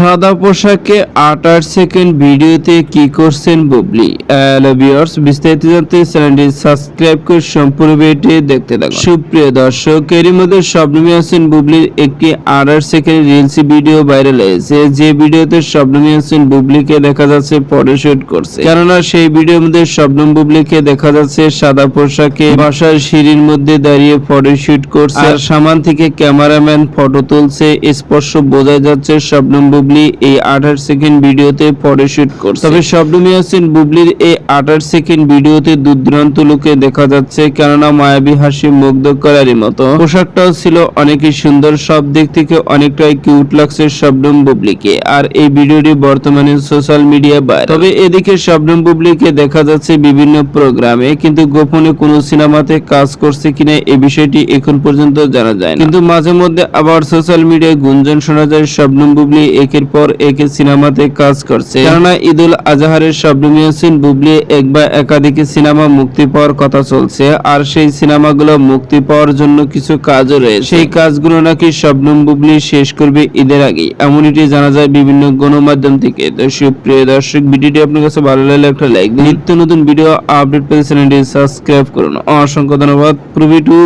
সাদা পোশাকে আট আট সেকেন্ড ভিডিওতে কি করছেন বুবলি? বিস্তারিত জানতে চ্যানেলটি সাবস্ক্রাইব করে সম্পূর্ণ ভিডিওটি দেখতে থাকুন। সুপ্রিয় দর্শক, এরই মধ্যে শবনমী হাসিন বুবলির একটি আট আট সেকেন্ড রিলস ভিডিও ভাইরাল হয়েছে। যে ভিডিওতে শবনমী হাসিন বুবলিকে দেখা যাচ্ছে ফটোশুট করছে। কেননা সেই ভিডিওর মধ্যে শবনম বুবলিকে দেখা যাচ্ছে সাদা পোশাকে বাসার সিঁড়ির মধ্যে দাঁড়িয়ে ফটোশুট করছে। আর সামান থেকে ক্যামেরাম্যান ফটো তুলছে। স্পর্শ বোঝা যাচ্ছে শবনম বুবলি এই আঠাশ সেকেন্ড ভিডিওতে ফটোশুট করছে। তবে শবনম ইয়াসিন বুবলির এই আঠাশ সেকেন্ড ভিডিওতে দূর দূরান্ত লোকে দেখা যাচ্ছে, কেননা মায়াবী হাসি মুগ্ধ করারই মতো। পোশাকটাও ছিল অনেকই সুন্দর, সব দিক থেকে অনেকটাই কিউট লাগছে শবনম বুবলিকে। আর এই ভিডিওটি বর্তমানে সোশ্যাল মিডিয়া বাইরে তবে এদিকে শবনম বুবলিকে দেখা যাচ্ছে বিভিন্ন প্রোগ্রামে, কিন্তু গোপনে কোনো সিনেমাতে কাজ করছে কিনা এই বিষয়টি এখন পর্যন্ত জানা যায় কিন্তু মাঝে মধ্যে আবার সোশ্যাল মিডিয়ায় গুঞ্জন শোনা যায় শবনম বুবলি একের পর একে সিনেমাতে কাজ করছে। কেননা ঈদুল আজহারের শবনম ইয়াসিন বুবলি এক বা একাধিক সিনেমা মুক্তি পাওয়ার কথা চলছে, আর সেই সিনেমাগুলো মুক্তি পাওয়ার জন্য কিছু কাজও রয়েছে। সেই কাজগুলো নাকি শবনম বুবলি শেষ করবে ঈদের আগে এমনটি জানা যায় বিভিন্ন গণমাধ্যম থেকে। তো সুপ্রিয় দর্শক, ভিডিওটি আপনার কাছে ভালো লাগলে একটা লাইক নিত্য নতুন ভিডিও আপডেট পেতে চ্যানেলটি সাবস্ক্রাইব করুন। অসংখ্য ধন্যবাদ। প্রভি টু